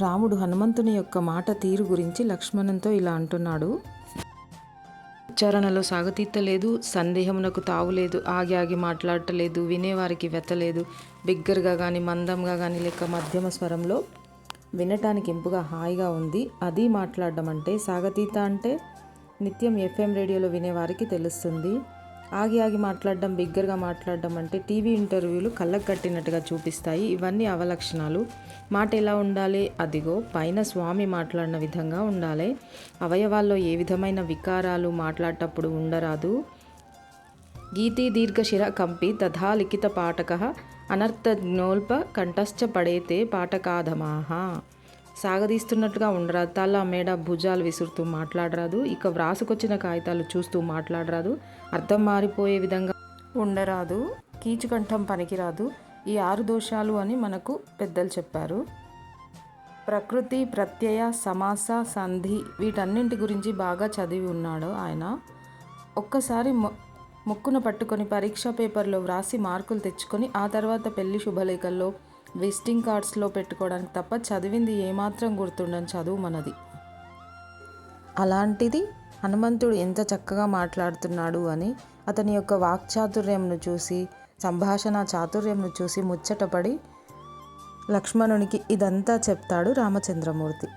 రాముడు హనుమంతుని యొక్క మాట తీరు గురించి లక్ష్మణంతో ఇలా అంటున్నాడు. ఉచ్చారణలో సాగతీత్తలేదు సందేహమునకు తావులేదు ఆగి ఆగి మాట్లాడటలేదు వినేవారికి వెతలేదు బిగ్గరగా కానీ మందంగా కానీ లేక మధ్యమ స్వరంలో వినటానికి ఇంపుగా హాయిగా ఉంది. అది మాట్లాడడం అంటే సాగతీత అంటే నిత్యం ఎఫ్ఎం రేడియోలో వినేవారికి తెలుస్తుంది. ఆగి ఆగి మాట్లాడడం బిగ్గరగా మాట్లాడడం అంటే టీవీ ఇంటర్వ్యూలు కళ్ళకు కట్టినట్టుగా చూపిస్తాయి. ఇవన్నీ అవలక్షణాలు. మాట ఎలా ఉండాలి? అదిగో పైన స్వామి మాట్లాడిన విధంగా ఉండాలి. అవయవాల్లో ఏ విధమైన వికారాలు మాట్లాడేటప్పుడు ఉండరాదు. గీతి దీర్ఘశిర కంపి తథా లిఖిత పాఠక అనర్థజ్ఞోల్ప కంఠశ్చ పడేతే పాఠకాధమాహ. సాగదీస్తున్నట్టుగా ఉండరాదు. తల మేడ భుజాలు విసురుతూ మాట్లాడరాదు. ఇక వ్రాసుకొచ్చిన కాగితాలు చూస్తూ మాట్లాడరాదు. అర్థం మారిపోయే విధంగా ఉండరాదు. కీచుకంఠం పనికిరాదు. ఈ ఆరు దోషాలు అని మనకు పెద్దలు చెప్పారు. ప్రకృతి ప్రత్యయ సమాస సంధి వీటన్నింటి గురించి బాగా చదివి ఉన్నాడు ఆయన. ఒక్కసారి మొ ముక్కును పట్టుకొని పరీక్షా పేపర్లో వ్రాసి మార్కులు తెచ్చుకొని ఆ తర్వాత పెళ్ళి శుభలేఖల్లో విజిటింగ్ కార్డ్స్లో పెట్టుకోవడానికి తప్ప చదివింది ఏమాత్రం గుర్తుండని చదువు మనది. అలాంటిది హనుమంతుడు ఎంత చక్కగా మాట్లాడుతున్నాడు అని అతని యొక్క వాక్చాతుర్యంను చూసి సంభాషణ చాతుర్యంను చూసి ముచ్చటపడి లక్ష్మణునికి ఇదంతా చెప్తాడు రామచంద్రమూర్తి.